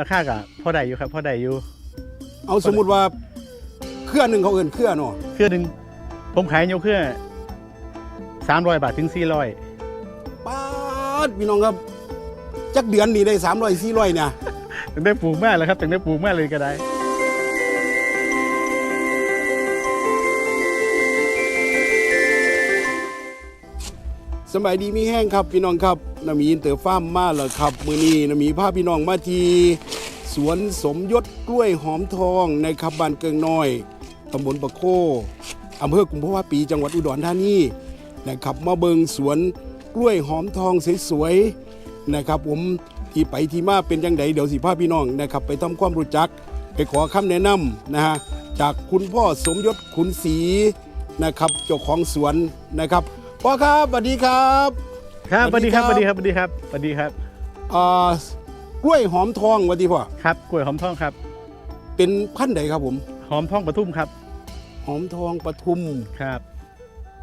ราคาก็พอได้อยู่ครับพอได้อยู่เอาสมมุติว่าเครือหนึ่งเขาเอิ้นเครือเนาะเครื่องหนึงผมขายยกเครื่องสามร้อยบาทถึงสี่ร้อยป้าดพี่น้องครับ จักเดือนนี่ได้300 400เนี่ยถึงได้ปลูกมากแล้วครับถึงได้ปลูกมากเลยก็ได้ สบายดีมีแห้งครับพี่น้องครับนามีอินเตอร์ฟาร์มมาแล้วครับ มือนี้นามีพาพี่น้องมาทีสวนสมยศกล้วยหอมทองในครับบ้านเกิงน้อยตำบลปะโคอำเภอกุมภาวะปีจังหวัดอุดรธานีนะครับมาเบิงสวนกล้วยหอมทองสวยๆนะครับผมที่ไปที่มาเป็นยังไงเดี๋ยวสิพาพี่น้องนะครับไปทำความรู้จัก ไปขอคำแนะนำนะฮะจากคุณพ่อสมยศขุนศรีนะครับเจ้าของสวนนะครับ พ่อครับสวัสดีครับครับสสวัวัสสดีดีครับคสรับวัสดีครับสวัสดีครับสวัสดีครับอ่ากล้วยหอมทองสวัสดีพ่อครับกล้วยหอมทองครับ เป็นพันธุ์ใดครับผม หอมทองปทุมครับ หอมทองปทุมครับ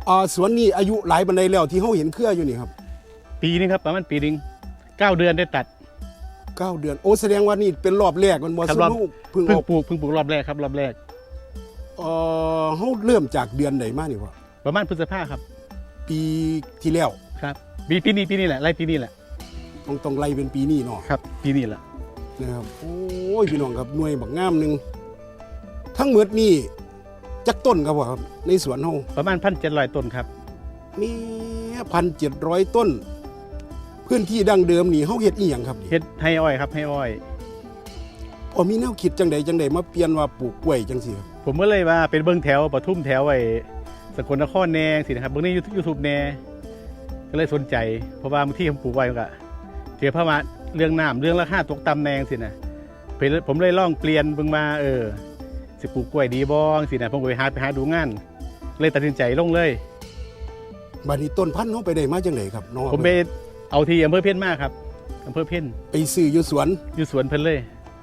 อ่าสวนนี้อายุหลายบันไดแล้วที่เขาเห็นเครืออยู่นี่ครับ ปีนึงครับประมาณปีนึงเก้าเดือนได้ตัดเก้าเดือนโอ้แสดงว่านี่เป็นรอบแรกมันบ่ครับซึ่งรอบเขาเพิ่งเพิ่องอกปลูกเพิ่งปลูกรอบแรกครับรอบแรกเอ่อเขาเริ่มจากเดือนไหนมานี่พ่อประมาณพฤษภาครับ ปีที่แล้วครับปีปีนี้ปีนี้แหละไล่ปีนี้แหละต้องต้องไล่เป็นปีนี้เนาะครับ ปีนี้แหละนะครับโอ้ยพี่น้องครับหน่วยบักงามหนึ่งทั้งหมดนี่จักต้นครับพ่อครับ ในสวนเฮาประมาณพันเจ็ดร้อยต้นครับมีพันเจ็ดร้อยต้น พื้นที่ดั้งเดิมนี่เฮาเฮ็ดอีหยังครับนี่เฮ็ดให้อ้อยครับให้อ้อยพอมีแนวคิดจังใดจังใดมาเปลี่ยนว่าปลูกกล้วยจังซี่ครับผมก็เลยว่าเป็นเบิ้งแถวปทุมแถวไอ้ สกลนครแนงสินะครับเบิ้งในยูทูบแนก็เลยสนใจ เพราะว่าบางที่ผมปลูกไว้มันก็เกี่ยวพมาเรื่องน้ำเรื่องราคาตกต่ำแนงสินะเป็นผมเลยลองเปลี่ยนเบิ่งมาเออสิปลูกกล้วยดีบ้องสินะผมก็ไปหาไปหาดูงาน เลยตัดสินใจลงเลยบัดนี้ต้นพันธุ์เฮาไปได้มาจังไดครับน้องผมไปเอาที่อำเภอเพี้ยนมากครับอำเภอเพี้ยนไปซื้ออยู่สวนอยู่สวนเพิ่นเลย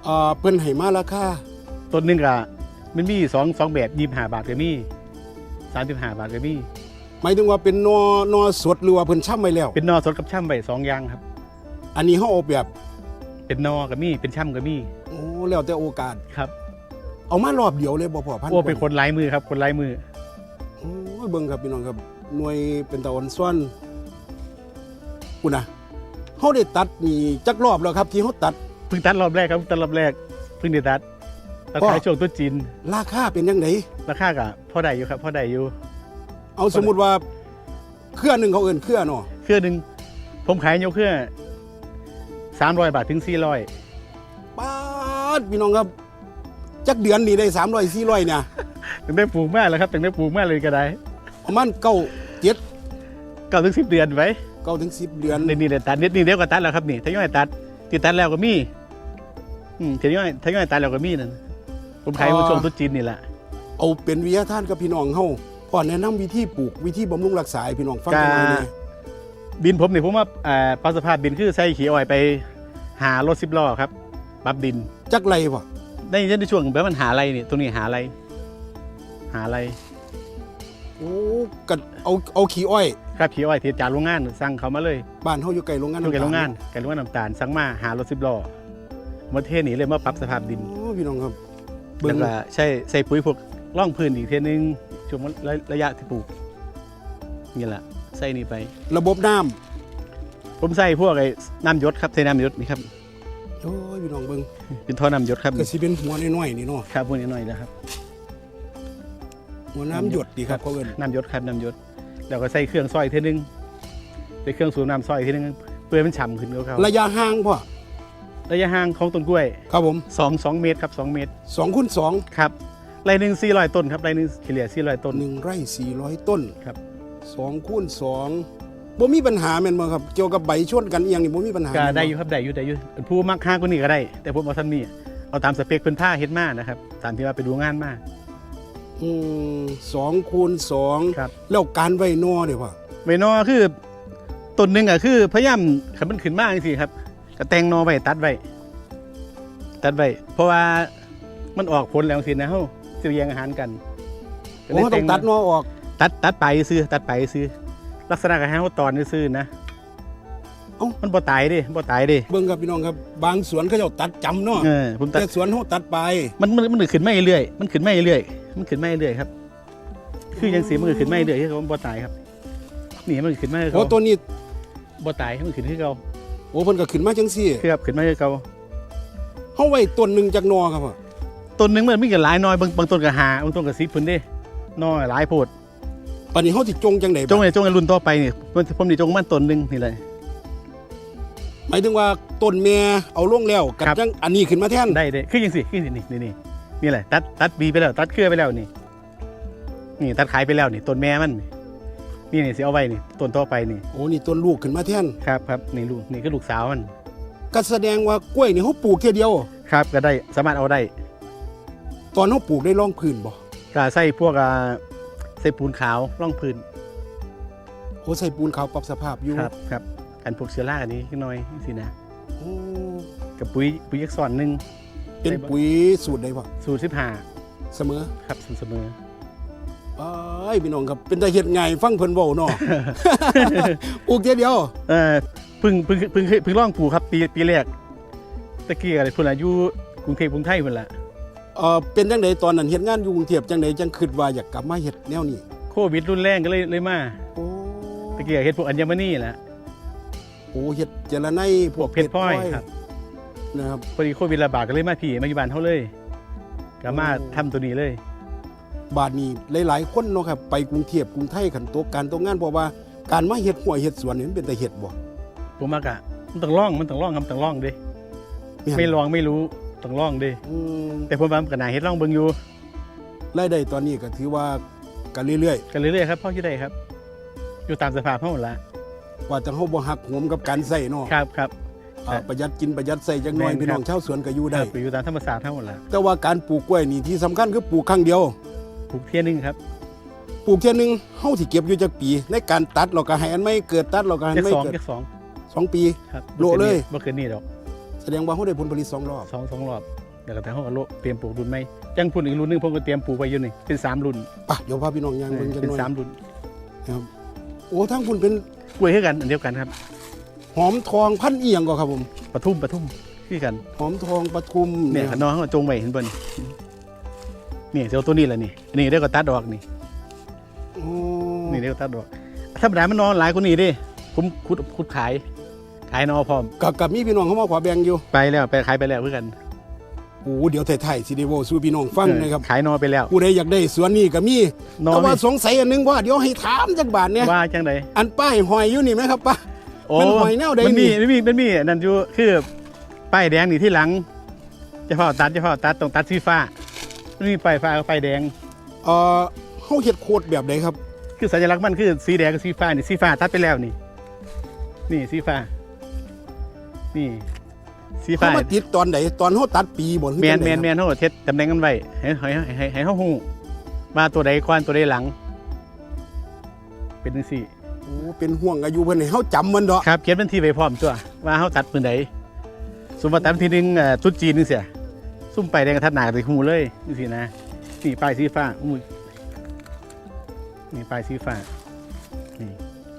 อ่าเพิ่นให้มาราคาต้นหนึงก็มันมีสองสองแบบยี่ห้าบาทก็มี สามสิบห้าบาทก็มีหมายถึงว่าเป็นนอนอสดหรือว่าเพิ่นช่ำไว้แล้ว เป็นนอสดกับช่ำใบสองอย่างครับ อันนี้เฮาเอาแบบเป็นนอกับมีเป็นช่ำกับมีโอ้แล้วแต่โอกาส ครับเอามารอบเดียวเลยบ่พอพันธุ์โอ้เป็นคนลายมือครับคนลายมือโอ้ยเบิ่งครับพี่น้องครับหน่วยเป็นตะวันซ้อนกูนะเฮาได้ตัดนี่จักรอบแล้วครับที่เฮาตัดเพิ่งตัดรอบแรกครับตัดรอบแรกเพิ่งได้ตัด ราพ่คาอช่วงตัวจีนราคาเป็นจังไดราคาก็พอได้อยู่ครับพอได้อยู่เอาสมมุติว่าเครือหนึงเขาเอิ้นเครือเนาะเครื่องหนึ่งผมขายยกเครื่องสามร้อยบาทถึงสี่ร้อยป้าดพี่น้องครับจักเดือนนี่ได้300 400เนี่ยถึงได้ปลูกมากแล้วครับถึงได้ปลูกมากเลยก็ได้ประมาณเก้าเจ็ดเก้าถึงสิบเดือนไว้เก้าถึงสิบเดือนในนี่เดี๋ยวตัดนิดนี่เดี๋ยวก็ตัดแล้วครับนี่ถ้าย่อยตัดที่ตัดแล้วก็มีอืมถ้าย่อยถ้าย่อยตัดแล้วก็มีนั่น ผมขายช่วงตัวจีนนี่แหละ เอาเป็นวิทยาทานกับพี่น้องเฮาพ่อแนะนำวิธีปลูกวิธีบำรุงรักษาให้พี่น้องฟังกันหน่อยเนี่ยบินผมนี่ผมว่าอ่าปรับสภาพดินคือใส่ขี้อ้อยไปหารถสิบล้อครับปรับดินจักไรบ่ได้ยินในช่วงแบบมันหาอะไรนี่ตรงนี้หาอะไร หาอะไรโอ้กัเอาเอาขี้อ้อย ครับขี้อ้อยที่จากโรงงานสั่งเขามาเลยบ้านเฮาอยู่ไกลโรงงานอยู่กับำตลโรงงานกับโรงงานน้ำตาลสั่งมาหารถสิบล้อมาเทศนี่เลยมาปรับสภาพดินโอ้พี่น้องครับแล้เบิ่วงก็ใช้ใส่ปุ๋ยพวกร่องพื้นอีกเทนึงช่วงระระยะที่ปลูกนี่แหละใส่นี่ไป ระบบน้ำผมใส่พวกไอ้น้ำหยศครับใส่น้ำหยศนี่ครับโอ้ยพี่น้องเบิ่งเป็นท่อน้ำหยศครับก็สิเป็นหัวน้อยๆนี่เนาะครับพวกนี้หน่อยนะครับ หัวน้ำหยดดีครับเขาเอิ้นน้ำหยศครับน้ำหยศแล้วก็ใส่เครื่องซอยเทนึงใส่เครื่องสูบน้ำซอยเทนึงเพื่อให้มันฉ่ำขึ้นเขาระยะห่างพ่อ ระยะห่างของต้นกล้วยครับผมสองสองเมตรครับสองเมตร2คูณ2ครับไรหนึ่งสี่ร้อยต้นครับไรหนึ่งเฉลี่ยสี่ร้อยต้น1ไร่400 ต้นครับ2คูณ2บ่มีปัญหาแม่นบ่ครับเกี่ยวกับใบชนกันอีหยังนี่บ่มีปัญหาก็แม่นบ่ได้อยู่ครับได้อยู่ได้อยู่ผู้มักห้างกว่านี้ก็ได้ แต่ผมเอาทำนี่เอาตามสเปคเพิ่นผ้าเฮ็ดมานะครับตามที่ว่าไปดูงานมาอืม2คูณ2ครับแล้วการไว้นอเด้พ่อไว้นอคือต้นหนึ่งอะคือพยายามขันมันขึ้นมาจังซี่ครับก็แต่งนอไว้ตัดไว้ ตัดไว้เพราะว่ามันออกผลแล้วสินะเฮาสิแย่งอาหารกันก็โอ้เลยต้องตัดนอออก ตัดตัดไปซื้อตัดไปซื้อลักษณะการให้เฮาตอนซื้อนะเอ้า มันบ่ตายเดิบ่ตายเดิเบิ่งครับพี่น้องครับ บางสวนเขาเจ้าตัดจำเนาะเออผมตัดแต่สวนเฮาตัดไปมันมันมันขึ้นไม่เรื่อยมันขึ้นไม่เรื่อยมันขึ้นไม่เรื่อยครับ คือยังสีมันก็ขึ้นไม่เรื่อยที่เขาบ่ตายครับ นี่มันขึ้นไม่คือโอ้เขาตัวนี้บ่ตายมันขึ้นที่เขาโอ้เพิ่นก็ขึ้นมาจังซี่ คือครับขึ้นไม่คือเขา เฮาไว้ต้นหนึงจากนอครับอะต้นหนึงมันมีกันหลายหน้อยบางบางต้นก็หาบางต้นก็สิบพุ่นเด้น้อยหลายโพดปานนี้เฮาสิจงจังได๋จงไอ้จงไอ้รุ่นต่อไปนี่ผมผมนี่จงมันต้นหนึงนี่เลย หมายถึงว่าต้นแม่เอาลงแล้วกับครับ จังอันนี้ขึ้นมาแทนได้ได้คือยังสิคือนี่นี่นี่นี่แหละตัดตัดบีไปแล้ว ตัดเครือไปแล้วนี่ นี่ตัดขายไปแล้วนี่ต้นแม่มัน นี่นี่สิเอาไว้นี่ต้นต่อไปนี่โอ้นี่ต้นลูกขึ้นมาแทนครับครับนี่ลูกนี่ก็ลูกสาวมัน ก็แสดงว่ากล้วยนี่เฮาปลูกแค่เดียว ครับก็ได้สามารถเอาได้ตอนเฮาปลูกได้ร่องพื้นบ่ก็ใส่พวกอ่าใส่ปูนขาวร่องพื้นโอ้ใส่ปูนขาวปรับสภาพอยู่ครับครับกันพวกเชื้อราอันนี้นิดหน่อยสินะโอ้กับปุ๋ยปุ๋ยยักษ์ซ้อนหนึ่งเป็นปุ๋ยสูตรใดบ่สูตรสิบห้าเสมอครับสูตรเสมอเอ้ยพี่น้องครับเป็นตาเฮ็ดง่ายฟังเพิ่นเว้าเนาะปลูกแค่เดียว เออเพึ่งเพึ่งเพึ่งเพึ่งร่องปลูกครับปีปีแรกตะกี้อะไรพุ่นละอยู่กรุงเทพกรุงไทยพุ่นละเอ่อเป็นจังไดตอนนั้นเฮ็ดงานอยู่กรุงเทพจังไดจังคิดว่าอยากกลับมาเฮ็ดแนวนี้โควิดรุนแรงก็เลยเลยมาโอ้ตะกี้เฮ็ดพวกอัญมณีแหละโอ้เฮ็ดเจรไนพวกเพชรพลอยครับนะครับพอดีโควิดระบาดก็เลยมาพี่มาอยู่บ้านเฮาเลยก็มาโอ้ทำตัวนี้เลย บาดนี้หลายๆคนเนาะครับไปกรุงเทพกรุงไทยขันตัวการตัวงานเพราะว่าการมาเฮ็ดหัวเฮ็ดสวนนี่มันเป็นแต่เฮ็ดบ่ ผมมากะมันต้องล่องมันต้องล่องครับต้องล่องเด้แม่นไม่ลองไม่รู้ต้องล่องเด้อืมแต่ผมว่ามันก็น่าเฮ็ดล่องเบิ่งอยู่รายได้ตอนนี้ก็ถือว่ากันเรื่อยกันเรื่อยๆครับพ่อที่ได้ครับ อยู่ตามสภาพเฮาละๆว่าจังเฮาบ่หักโหมกับการใส่เนาะครับครับอ่าประหยัดกินประหยัดใส่จังน้อยแม่นพี่น้องครับชาวสวนก็อยู่คได้รับอยู่ตามธรรมศาสตร์เฮาละแต่ว่าการปลูกกล้วยนี่ที่สำคัญคือปลูกครั้งเดียว ปลูกเที่ยหนึงครับ ปลูกเที่ยหนึงเฮาสิเก็บอยู่จักปี ในการตัดเราก็ให้อันไม่เกิดตัดเราก็ให้เจ็อัดนไม่สองเกิดเจ็ดสอง สองปี ครับโละเลยบ่เกินนี่ดอกแสดงว่าเฮาได้ผลผลิตสองรอบสองสองรอบแล้วก็แต่เฮาก็โละเตรียมปลูกรุ่นใหม่จังพุ่นอีกรุ่นหนึงผมก็เตรียมปลูกไว้อยู่นี่เป็นสามรุ่นปะเดี๋ยวพาพี่น้องย่างเบิ่งจังเป็นหน่อยสามรุ่นครับโอ้ทั้งคุณเป็นกล้วยคือกันอันเดียวกันครับหอมทองพันเอียงก็ครับผมปทุมปทุมคือกันหอมทองปทุมเนี่ยครับน้องเขาจงไว้เห็นบ่นี่นี่เจ้าตัวนี้แหละนี่นี่ได้ก็ตัดดอกนี่ โอ้นี่ได้ก็ตัดดอกธรรมดามันนอนหลายกว่านี้เดิผมขุดขุดขาย ขายนอพร้อมกับกับมีพี่น้องเขามาขอแบ่งอยู่ไปแล้วไปขายไปแล้วเพื่อกันโอ้เดี๋ยวไทยๆสิได้เว้าสู่พี่น้องฟังนะครับขายนอไปแล้วผู้ใดอยากได้สวนนี่ก็มีนอแต่ว่านี่สงสัยอันหนึงว่าเดี๋ยวให้ถามจักบาทเนี่ยว่าจังไดอันป้ายหอยอยู่นี่ไหมครับป้าโอ้มันหอยแนวใดมันมีนี่มันมีมันมีนั่นอยู่คือป้ายแดงนี่ที่หลังเจะพ่อตัดเจะพ่อตัดต้องตัดสีฟ้ามันมีป้ายฟ้ากับป้ายแดงเอ่อเฮาเฮ็ดโคดแบบใดครับ คือสัญลักษณ์มันคือสีแดงกับสีฟ้านี่สีฟ้าตัดไปแล้วนี่ นี่สีฟ้า นี่สีเขาฟ้ามาติดตอนใดตอนเฮาตัดปีบ่หรือแมนจังแมใดนแมนเขาก็เทสตำแหน่งกันไว้ให้ให้ให้ให้ให้เขาหูว่าตัวใดก่อนตัวใดหลัง เป็นจังซี่โอ้เป็นห่วงอายุเพิ่นให้เฮาจำมันดอกครับเขียนบันทีไว้พร้อมตัวว่าเขาตัดปืนใดสมมติตัดทีหนึงเอ่อจุดจีนนึงเสียซุ่มไปแดงกระทัดหนาไปหูเลยนี่สินะนี่ป้ายสีฟ้าอุ้ยนี่ป้ายสีฟ้า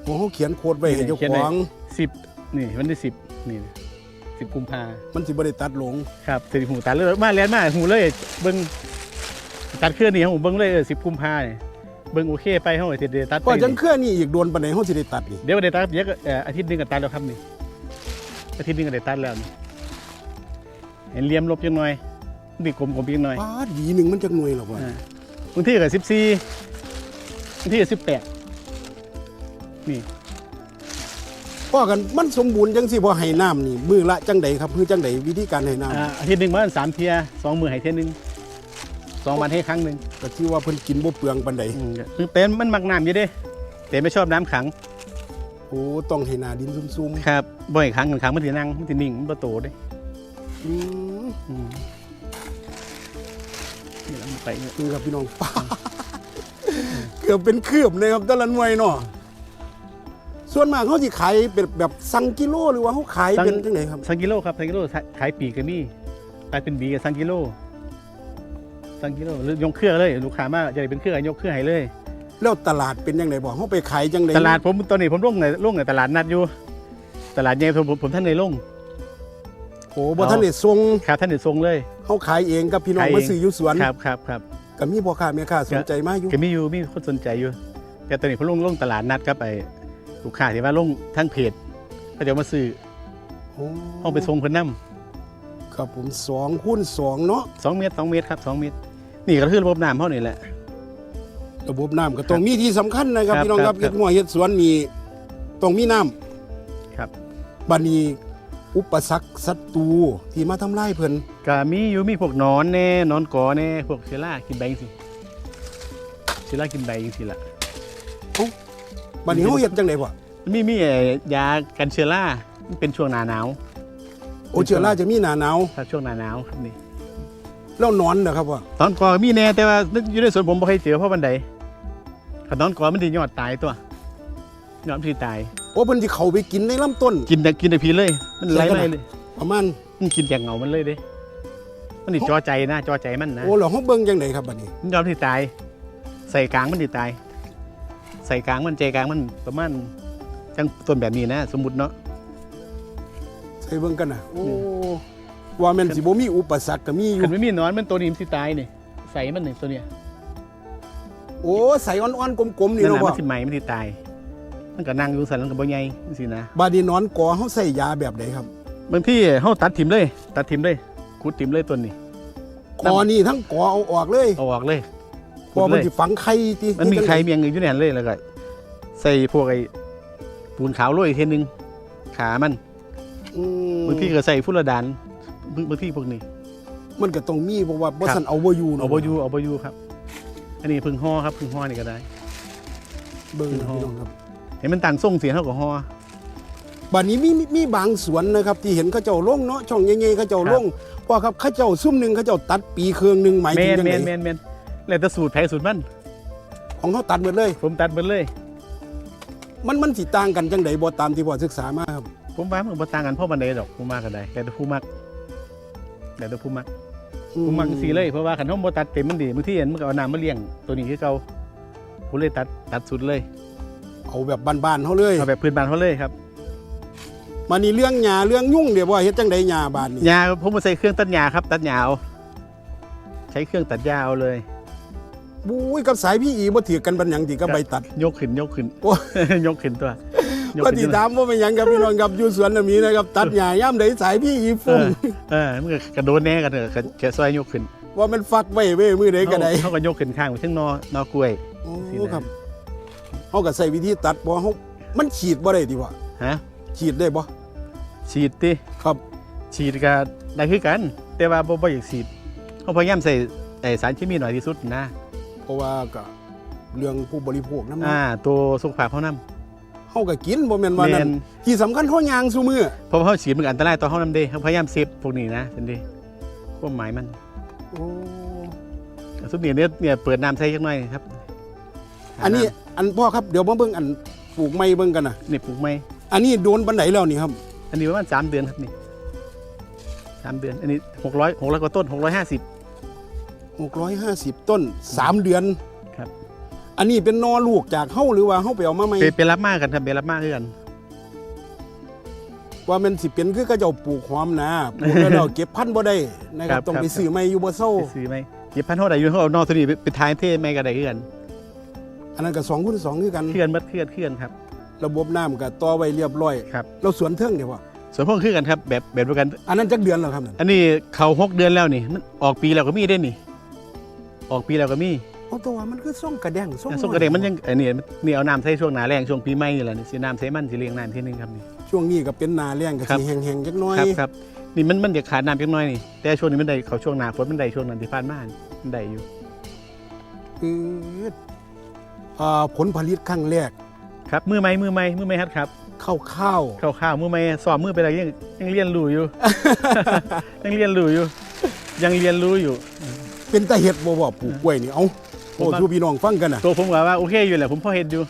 โอ้เฮาเขียนโคดไว้ให้เจ้าเขียนขไว้องสิบนี่วันที่สิบนี่ สิบกุมภามันสิบ่ได้ตัดหลงครับสิหูตัดเลยมาแลนมาหูเลยเบิ้งตัดเคลื่อนนี่ของผมเบิ้งเลยสิบกุมภาเนี่ยเบิ้งโอเคไปเขาเดี๋ยวตัดไปก็จังนี่เครือนี่อีกโดนปานใดเฮาสิได้ตัดนี่เดี๋ยวเดี๋ยวตัดเดี๋ยวก็เอ่ออาทิตย์หนึงก็ตัดแล้วครับนี่อาทิตย์หนึงก็ได้ตัดแล้วนี่เห็นเหลี่ยมลบยังหน่อยดีกลมกลมยังหน่อยปาดหวีหนึงมันจักหน่วยหรอกว่าอ่าบางที่ก็สิบสี่บางที่ก็สิบแปดนี่ พ่อกันมันสมบูรณ์จังสิบ่ให้น้ำนี่มือละจังใดครับคือจังใดวิธีการให้น้ำอ่าอาทิตย์หนึ่งมันสามเทียสองมือให้เทียหนึ่งสองวันให้ครั้งหนึ่งก็ที่ว่าเพิ่นกินบ่เปลืองปานใดอืมคือเต้นมันมักน้ำอยู่เด้แต่ไม่ชอบน้ำขังโอ้ต้องให้หน้าดินซุ่มครับบ่อยครั้งหนึ่งครั้งมันจะนั่งมันจะนิ่งมันบ่โตเด้ๆอืมอืมนี่เราไปเนี่ยนี่ครับพี่น้องป้าเกือบเป็นคืบเลยครับแต่ละหน่วยเนาะ ส่วนมากเขาสิขายเป็นแบบสั่งกิโลหรือว่าเขาขายเป็นจังไดครับสังกิโลครับสังกิโลขายปีกก็มีขายเป็นบีกับสังกิโลสังกิโลหรือยกเครื่องเลยลูกค้ามากจะได้เป็นเครื่องยกเครื่องให้เลย แล้วตลาดเป็นยังไงบอกเขาไปขายจังไดตลาดผมตอนนี้ผมลงในลงในตลาดนัดอยู่ ตลาดใหญ่ผมผมผมท่านในลงโอ้บ่ท่านได้ส่งครับท่านในทรงเลยเฮาขายเองกับพี่น้องขายเองมาซื้ออยู่สวนครับครับครับก็มีพ่อค้าแม่ค้าสนใจมาอยู่ก็มีอยู่มีคนสนใจอยู่ แต่ตอนนี้ผมลงลงตลาดนัดครับไป ลูกค้าที่ว่าลงทั้งเพจก็จะมาซื้อโอ้ห้องไปทรงเพิ่นนํครับผม2คูณ2เนาะสองเมตรสองเมตรครับสองเมตร นี่ก็คือระบบน้ำเท่านี่แหละ ระบบน้ำก็ต้องมีที่สำคัญนะครับครับพี่น้องครับครัเฮ็บดหัวเฮ็ดสวนนี่ต้องมีน้ำครับบัดนี้อุปสรรคศัตรูที่มาทำลายเพิ่นก็มีอยู่มีพวกหนอนแน่หนอนกอแน่พวกเชื้อรากินใบจังสิเชื้อรากินใบจังสิล่ะ บัดนี้เฮาเฮ็ดจังได๋พ่อมีมีไอ้ยากันเชื้อรามันเป็นช่วงหน้าหนาวโอเชื้อราจะมีหน้าหนาวครับช่วงหน้าหนาวครับนี่แล้วหนอนนะครับพ่อตอนกอมีแน่แต่ว่าอยู่ในสวนผมบ่เคยเจอเพราะบันไดขันนอนกอมันสิยอดตายตัวยอดมันสิตายโอ้เพิ่นสิเข้าไปกินในลำต้น กินแต่กินแต่พีเลย มันไล่ใช่ขนาไล่ดเลยประมาณมันกินจากเหงามันเลยเด้มันนี่จอใจนะจอใจมันนะโอ้แล้วเฮาเบิ่งจังไดครับบัดนี้มันยอมที่ตาย ใส่กลางมันที่ตาย ใส่กลางมันใจกลางมันประมาณจังต้นแบบนี้นะ สมมุติเนาะใส่เบิ่งกันน่ะโอ้ว่าแม่นสิบ่มีอุปสรรคก็มีอยู่ขันไม่มีหนอนมันตัวนี้มันสิตายนี่ใส่มันนี่ตัวเนี้ยโอ้ใส่อ่อนๆกลมๆนี่นั่นเนาะน่ะพ่มัอนสิไหมมันสิตาย มันก็นั่งอยู่สันมันก็บ่ใหญ่จังซี่นะบัดนี้หนอนกอเฮาใส่ยาแบบใดครับบางที่เฮาตัดถิ่มเลย ตัดถิ่มเลยขุดถิ่มเลยต้นนี้ กอนี่ทั้งกอเอาออกเลยเอาออกเลย เพอมันสิฝังไข่ติมันมีใครมีอย่างอื่นอยู่ในนั้นเลยแล้วก็ใส่พวกไอ้ปูนขาวโรยอีกเทีนึงขามันอืมบางทีก็ใส่ฟุตระดานบางบางที่พวกนี้ มันก็ต้องมีเพราะว่าบ่ครับ ซั่นเอาบ่อยู่เอาบอยูเอาบอยูครับ อันนี้พึ่งห่อครับพึ่งห่อนี่ก็ได้ เบิ่งนะเอาพี่น้องครับ เห็นมันต่างส่งเสียงเท่ากับห่อ บัดนี้มีมีมีบางสวนนะครับ ที่เห็นเขาเจ้าลงเนาะช่องใหญ่ๆเขาเจ้าครับลงเพราะครับเขาเจ้าซุ่มหนึงเขาเจ้าตัดปีเครื่องหนึงหมายแมถึงนจังแมไดนแมนแมน แล้วแต่สูตรแพ้สูตรมัน ของเขาตัดหมดเลย ผมตัดหมดเลย มันมันสิต่างกันจังไดบ่ตามที่พ่อศึกษามาครับผมว่ามันบ่ต่างกันเพราะบันไดดอกผู้มากกันได้แต่แต่ผู้มักแต่แต่ผู้มักผู้มักสีเลยเพราะว่าขันห้องบ่ตัดเต็มมันดีบางทีเห็นมันก็เอาน้ำมาเลี้ยงตัวนี้คือเก่าผมเลยตัดตัดสุดเลย เอาแบบบ้านๆเฮาเลยเอาแบบพื้นบ้านเขาเลยครับมานี่เรื่องหญ้าเรื่องยุ่งเดี๋ยวว่าเฮ็ดจังไดหญ้าบ้านนี่ยาผมมาใส่เครื่องตัดหญ้าครับ ตัดหญ้าเอาใช้เครื่องตัดหญ้าเอาเลย บุ้ยกับสายพี่อีบ่ถือกันบันหยังติกับใบตัด ยกขึ้นยกขึ้นโอ้ ยกขึ้นตัว ยกก็ขึ้นติตัวถามว่าเป็นหยังครับพี่น้องครับอยู่สวนน่ะมีนะครับตัดหญ้าย่ามใดสายพี่อีเอฟุ้งอเออมันก็กระโดดแน่กันเถอะแค่ซอยยกขึ้นว่ามันฟักไว้เว้ยมือใดก็ได้เขาก็ยกขึ้นข้างไปถึงนอนอกล้วย โอ้สินะครับเฮาก็ใส่วิธีตัดบ่เฮามันฉีดบ่ได้ติว่าฮะ ฉีดได้บ่ฉีดติครับฉีดก็ได้คือกัน แต่ว่าบ่บ่อยากฉีดเขาพยายามใส่ไอ้สารเคมีหน่อยที่สุดนะ เพราะว่าก็เรื่องผู้บริโภคนำอ่า ตัวสุขภาพเขานำเฮาก็กินบ่แม่นว่าแม่นั่นนที่สำคัญเฮายางซุมื้อเพราะว่าเขาฉีดมันก็อันตรายต่อเขานำเด้เขาพยายามเซฟพวกนี้นะจังดีความหมายมันโอ้สุดเนี่ยเนี่ยเนี่ยเปิดน้ำใส่จักหน่อยครับอันนี้อันพ่อครับเดี๋ยวมาเบิ่งอันปลูกไม้เบิ่งกันน่ะ นี่ปลูกไม้อันนี้โดนปานใดแล้วนี่ครับ อันนี้ประมาณสามเดือนครับนี่สามเดือน อันนี้หกร้อยหกร้อยกว่าต้นหกร้อยห้าสิบ 650 ต้น 3 เดือนครับ อันนี้เป็นนอลูกจากเฮาหรือว่าเฮาไปเอามาใหม่ไปไปรับมากกันครับไปรับมากคือกันว่ามันสิเป็นคือเขาเจ้าปลูกหอมนะปลูกแล้วเราเก็บพันธุ์บ่ได้นะครับต้องไปซื้อใหม่อยู่บ่เซาไปซื้อไหมเก็บพันธุ์เท่าไหร่อยู่เขาเอานอกตัวนี้ไปไปทายเทศไม่กันได้คือกันอันนั้นก็2คูณ2คือกันเคลื่อนมัดเคลื่อนเคลื่อนครับ ระบบน้ำก็ต่อไว้เรียบร้อยครับเราสวนเทิงเดี๋ยวว่าส่วนพวกคือกันครับแบบแบบเดียวกัน อันนั้นจักเดือนแล้วครับนั่นอันนี้เขาหกเดือนแล้วนี่มันออกปีแล้วก็มีได้นี่ ออกปีแล้วก็มีโอ้ตัวมันคือส่งกระแดงส่งส่งกระเด็งมันยังไอันนี้นี่เอาน้ำใส่ช่วงหนาแรงช่วงปีใหม่นี่แหละนี่สีน้ำใส่มันสีเลี้ยงน้ำทีนึงครับนี่ช่วงนี้ก็เป็นหนาแรงก็ครับสิแห้งๆจักหน้อยครับครับนี่มันมันจะขาดน้ำจักหน้อยนี่แต่ช่วงนี้มันได้เขาช่วงหนาฝนมันได้ช่วงนั้นที่ผ่านมานี่มันได้อยู่คืออ่าผลผลิตครั้งแรกครับมือไม้มือไม้มือไม้ฮัดครับข้าวข้าวข้าวข้าวมือไม้สอบมือไปอะไรยังยังเรียนรู้อยู่ยังเรียนรู้อยู่ยังเรียนรู้อยู่ๆ เป็นตาเห็ดบ่บ่ปลูกกล้วยนี่เอ้าโอ้ผมว่าชูพี่น้องฟังกันน่ะตัวผมก็ว่าโอเคอยู่แหละผมพอเฮ็ดอยู่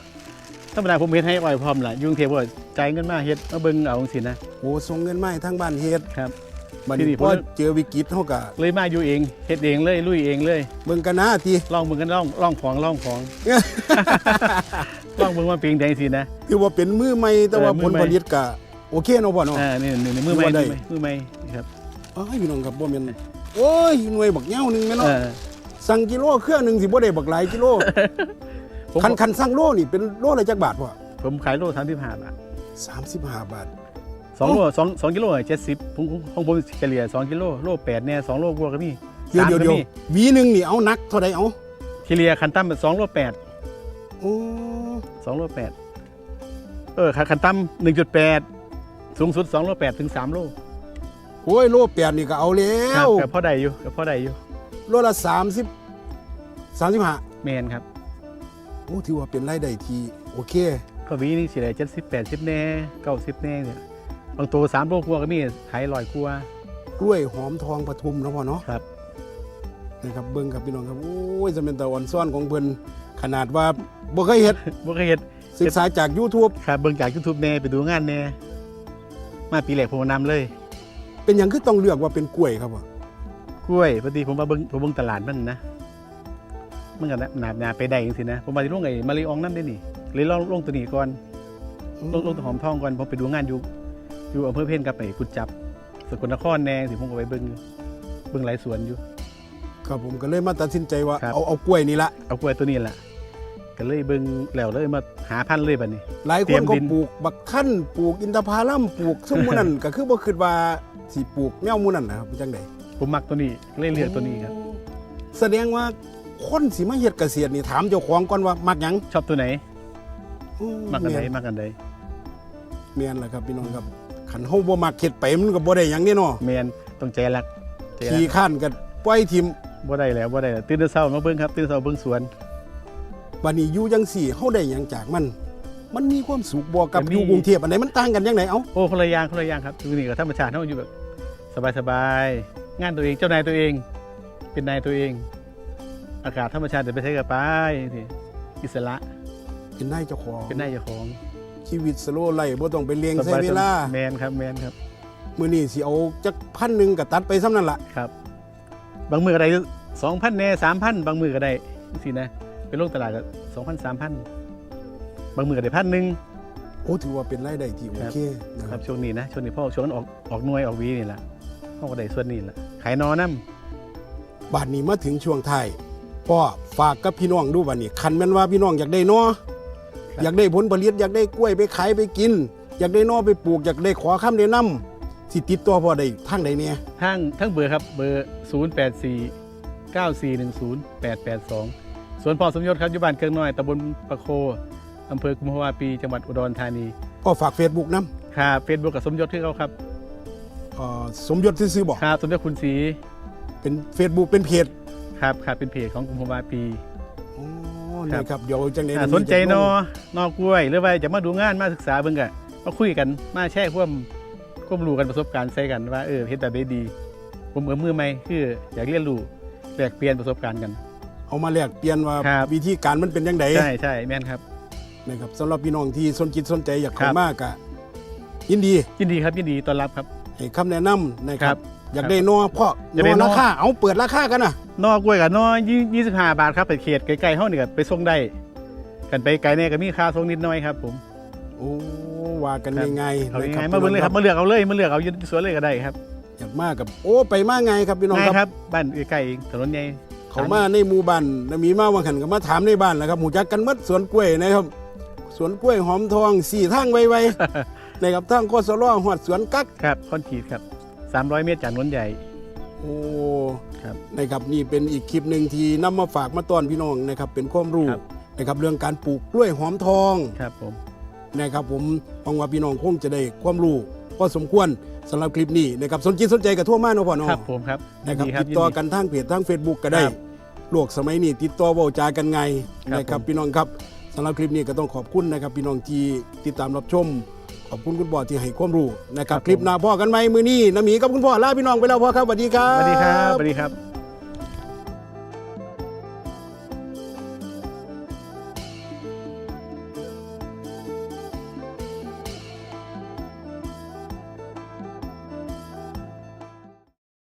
ธรรมดาผมเฮ็ดให้อ่อยพร้อมล่ะอยุ่กรุงเทพว่าจ่ายเงินมาเฮ็ดมาเบิ่งเอาจังซี่นะโอ้ส่งเงินมาให้ทางบ้านเฮ็ดครับ บัดที่นี่นี้ผมพอเจอวิกฤตเฮาก็เลยมาอยู่เองเฮ็ดเองเลยลุยเองเลยเบิ่งกันนะติลองเบิ่งกันลองลองของลองของลองเบิ่งว่าเป็นจังซี่นะคือว่าเป็นมือใหม่แต่ว่าเออมืผอลใหม่ผลิตก็โโอเคเนาะพ่อเนาะอ่านี่นี่นี่มือใหม่ถือว่าได้มือใหม่มือใหม่ครับเอ้ยพี่น้องครับบ่แม่น โอ้ยหน่วยบักเหย้าหนึงแม่นเอเนาะอสั่งกิโลเครื่องหนึงสิบ่ได้บักหลายกิโลผม คันคันสั่งโลนี่เป็นโลละจักบาทพ่อผมขายโลสามสิบห้าบาท35 บาท สองโลสองสองกิโลเจ็ดสิบของของผมเฉลี่ยสองกิโลโลแปดเนี่ยสองโลกว่าก็มีเดี๋ยวสามเดี๋ยวก็เดี๋ยวมีหวีหนึงนี่เอานักเท่าใดเอาเฉลี่ยคันตั้มสองโลแปดโอ้สองโลแปดเออคันตั้มหนึ่งจุดแปดสูงสุดสองโลแปดถึงสามโล โอ้ยโลแปดนี่ก็เอาแล้ครับวกับพ่อใดอยู่กับพ่อใดอยู่โลละ30 35แมนครับโอ้ถือว่าเป็นรายได้ที่โอเค ก็วีนี่เฉลี่ยเจ็ดสิบแปดสิบแน่เก้าสิบแน่เนี่ยบางตัวสามโลกว่าก็มีขายลอยกว่ากล้วยหอมทองปทุมเนาะพ่อเนาะครับ นะครับเบิ่งครับพี่น้องครับโอ้ยจะเป็นตะอ่อนซ่อนของเพิ่นขนาดว่าบ่เคยเฮ็ดบ่เคยเห็นศึกษาจาก YouTube ครับเบิ่งจากยูทูบแน่ไปดูงานแน่มาปีแรกผมมานำเลย เป็นหยังคือต้องเลือกว่าเป็นกล้วยครับพ่อกล้วยพอดีผมมาเบิ่งผมเบิ่งตลาดมันนะมันก็หนาหนาไปได้จังซี่นะผมมาที่ลงไอ้มาริอองน้ำได้นี่เลยลองลงตัวนี้ก่อนลงลงตัวหอมทองก่อนผมไปดูงานอยู่อยู่อำเภอเพ่นกับไปกุดจับสกลนครแน่สิผมก็ไปเบิ่งอยู่เบิ่งหลายสวนอยู่ครับผมก็เลยมาตัดสินใจว่าครับเอาเอากล้วยนี่ละเอากล้วยตัวนี้แหละ ก็เลยเบิ่งแล้วเลยมาหาพันธุ์เลยบัดนี้ หลายคเตรียนมก็ดิน ปลูกบักขั้นปลูกอินทผลัมปลูกซุมหมู่นั่น ก็คือบ่คิดว่าสิปลูกแมวหมู่นั่นนะครับเป็นจังไดผมมักตัวนี้เลยเลือกตัวนี้ครับ แสดงว่าคนสิมาเฮ็ดเกษตรนี่ถามเจ้าของก่อนว่ามักหยังชอบตัวไหนอืมักอันไหนแม่มักอันใดแม่นล่ะครับพี่น้องครับคันเฮาบ่มักเฮ็ดไปมันก็บ่ได้หยังนี่เนาะแมนต้องใจรักใจรัขี้กข้านก็ปล่อยทิมบ่ได้แล้วบ่ได้แล้วตื่นแต่เช้ามาเบิ่งครับตื่นแต่เช้าเบิ่งสวน บัดนี้อยู่จังสี่เฮาได้หยังจากมัน มันมีความสุขบ่กับมันมีอยู่กรุงเทพอันไหนมันต่างกันจังไดเอ้าโอ้คนละอย่างคนละอย่างครับอยู่นี่กับธรรมชาติเฮาอยู่แบบสบายๆงานตัวเองเจ้านายตัวเอง เป็นนายตัวเอง อากาศธรรมชาติเดี๋ยวไปใช้กับไปสิอิสระเป็นนายเจ้าของเป็นนายเจ้าของ ชีวิตสโลว์ไลฟ์บ่ต้องไปเลี้ยงใช้เวลาแมนครับแมนครับมื้อนี้สิเอาจักพันหนึงก็ตัดไปซ้ำนั่นล่ะครับ บางมือก็ได้สองพันแน่สามพันบางมือก็ได้สินะ เป็นโลกตลาดก็สองพันสามพันบางมือก็ได้พันหนึ่งโอ้ถือว่าเป็นรายได้ที่โอเคนะคครัรับบช่วงนี้นะช่วงนี้พ่อช่วงนั้นออกออกหน่วยออกวีนี่แหละเขาก็ได้ส่วนนี้แหละขายนอน้บาดนี้มาถึงช่วงท้ายพ่อฝากกับพี่น้องดูบัดนี้คันแม่นว่าพี่น้องอยากได้นออยากได้ผลผลิตอยากได้กล้วยไปขายไปกิน อยากได้นอไปปลูกอยากได้ขอคำแนะนำสิติดต่อพ่อได้ทางใดเนี่ยำทั้งทั้งเบอร์ครับเบอร์0 8 4 9 4 1 0 8 8 2ส่ วนพ่อสมยศครับอยู่บ้านเกิงน้อยตำบลประโคอำเภอกุมภาวาปีจังหวัดอุดรธานีก็ฝาก Facebook นํครับเฟซบุ๊กกับสมยศที่เขาครับเอ่อสมยศซื่อๆบอกครับสมยศคุณศรีเป็น Facebook เป็นเพจครับครับเป็นเพจของกุมภาวาปีอ๋อครับ นะครับเดี๋ยวจังได๋อ่าสนใจนอนอกล้วยหรือว่าจะมาดูงานมาศึกษาเบิ่งกันมาคุยกันมาแชร์ความความรู้กันประสบการณ์ใส่กันว่าเออเฮ็ดแบบได้ดี ผมกับมือใหม่คืออยากเรียนรู้แลกเปลี่ยนประสบการณ์กัน เอามาแลกเปลี่ยนว่าครับ วิธีการมันเป็นจังไดใช่ใช่แม่นครับ นะครับสำหรับพี่น้องที่สนจิตสนใจอยากคเข้ารับ มากอะยินดียินดีครับยินดีต้อนรับครับ ให้คำแนะนำนะคครัรับ บ อยากได้นอเพราะอยากได้นนอ อราคาเอาเปิดราคากันนะนอกล้วยกับนอยี่สิบห้าบาทครับไปเขตใกล้ๆเฮานี่ก็ไปส่งได้กันไปไกลเนี่ยก็มีค่าส่งนิดหน่อยครับผมโอ้ว่ากันครับง่ายๆเอานะง่ายๆมาเบิ่งเลยครับมาเลือกเอาเลยมาเลือกเอาอยืนสวนเลยก็ได้ครับอยากมากกับโอ้ไปมาไงครับพี่น้องง่ายครับครับบ้านใกล้ๆเองถนนใหญ่ เขามาในหมู่บ้านแล้วมีมาวังหันก็มาถามในบ้านแหล้วครับหมูจักกันหมัดสวนกล้วยนะครับ สวนกล้วยหอมทองสี่ทางไวๆนะครับทางโคสลอหอดสวนกักครับคอนกรีตครับ 300 เมตรจากถนนใหญ่ โอ้ครับนะครับนี่เป็นอีกคลิปหนึ่งที่นำมาฝากมาต้อนพี่น้องนะครับเป็นความรู้ครับ นะครับเรื่องการปลูกกล้วยหอมทอง ครับผม นะครับผมหวังว่าพี่น้องคงจะได้ความรู้พอสมควรสำหรับคลิปนี้นะครับสนจิตสนใจกับทั่วมาเนาะพ่อเนาะครับผมครับนะครับยินติดต่อยิกันทางเพจทาง Facebook ก็ได้ครับ โลกสมัยนี้ติดต่อเว้าจากันไงครับนะครับผม พี่น้องครับสำหรับคลิปนี้ก็ต้องขอบคุณนะครับ พี่น้องที่ติดตามรับชม ขอบคุณคุณพ่อที่ให้ความรู้นะครับ คลิปหน้าพ่อกันไหมมือนี้น้าหมีกับคุณพ่อลาพี่น้องไปแล้วพ่อครับสวัสดีครับสวัสดีครับสวัสดีครับ